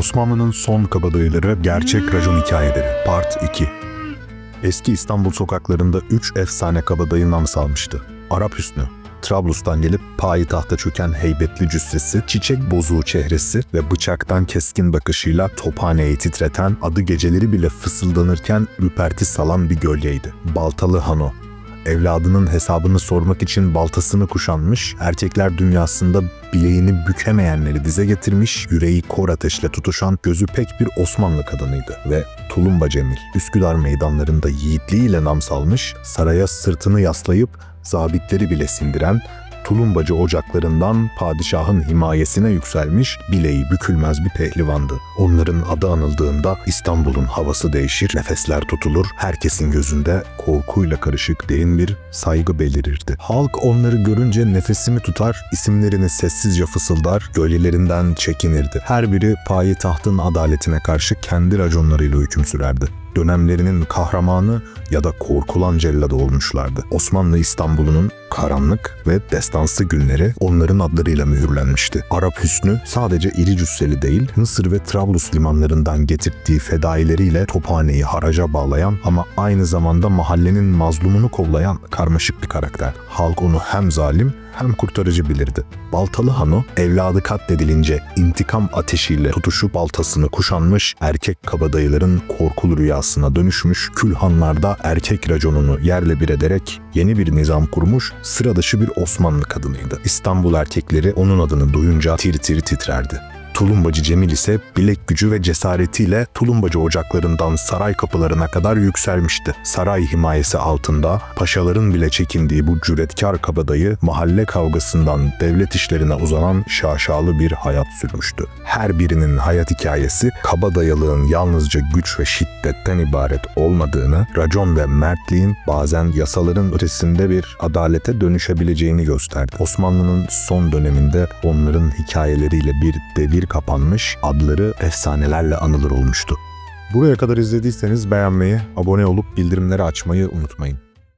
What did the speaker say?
Osmanlı'nın son kabadayıları gerçek racon hikayeleri Part 2 Eski İstanbul sokaklarında 3 efsane kabadayı nam salmıştı. Arap Hüsnü, Trablus'tan gelip payitahta çöken heybetli cüssesi, çiçek bozuğu çehresi ve bıçaktan keskin bakışıyla tophaneyi titreten, adı geceleri bile fısıldanırken ürperti salan bir gölgeydi. Baltalı Hano, evladının hesabını sormak için baltasını kuşanmış, erkekler dünyasında bileğini bükemeyenleri dize getirmiş, yüreği kor ateşle tutuşan gözü pek bir Osmanlı kadınıydı ve Tulumba Cemil, Üsküdar meydanlarında yiğitliğiyle nam salmış, saraya sırtını yaslayıp zabitleri bile sindiren, Tulumbacı ocaklarından padişahın himayesine yükselmiş, bileği bükülmez bir pehlivandı. Onların adı anıldığında İstanbul'un havası değişir, nefesler tutulur, herkesin gözünde korkuyla karışık derin bir saygı belirirdi. Halk onları görünce nefesimi tutar, isimlerini sessizce fısıldar, gölgelerinden çekinirdi. Her biri payitahtın adaletine karşı kendi raconlarıyla hüküm sürerdi dönemlerinin kahramanı ya da korkulan celladı olmuşlardı. Osmanlı İstanbul'unun karanlık ve destansı günleri onların adlarıyla mühürlenmişti. Arap Hüsnü sadece iri cüsseli değil, Mısır ve Trablus limanlarından getirdiği fedaileriyle tophaneyi haraca bağlayan ama aynı zamanda mahallenin mazlumunu kollayan karmaşık bir karakter. Halk onu hem zalim hem kurtarıcı bilirdi. Baltalı Hano evladı katledilince intikam ateşiyle tutuşup baltasını kuşanmış, erkek kabadayıların korkulu rüyasına dönüşmüş, külhanlarda erkek raconunu yerle bir ederek yeni bir nizam kurmuş, sıra dışı bir Osmanlı kadınıydı. İstanbul erkekleri onun adını duyunca tir tir titrerdi. Tulumbacı Cemil ise bilek gücü ve cesaretiyle Tulumbacı ocaklarından saray kapılarına kadar yükselmişti. Saray himayesi altında paşaların bile çekindiği bu cüretkar kabadayı mahalle kavgasından devlet işlerine uzanan şaşalı bir hayat sürmüştü. Her birinin hayat hikayesi kabadayılığın yalnızca güç ve şiddetten ibaret olmadığını, racon ve mertliğin bazen yasaların ötesinde bir adalete dönüşebileceğini gösterdi. Osmanlı'nın son döneminde onların hikayeleriyle bir devir kapanmış, adları efsanelerle anılır olmuştu. Buraya kadar izlediyseniz beğenmeyi, abone olup bildirimleri açmayı unutmayın.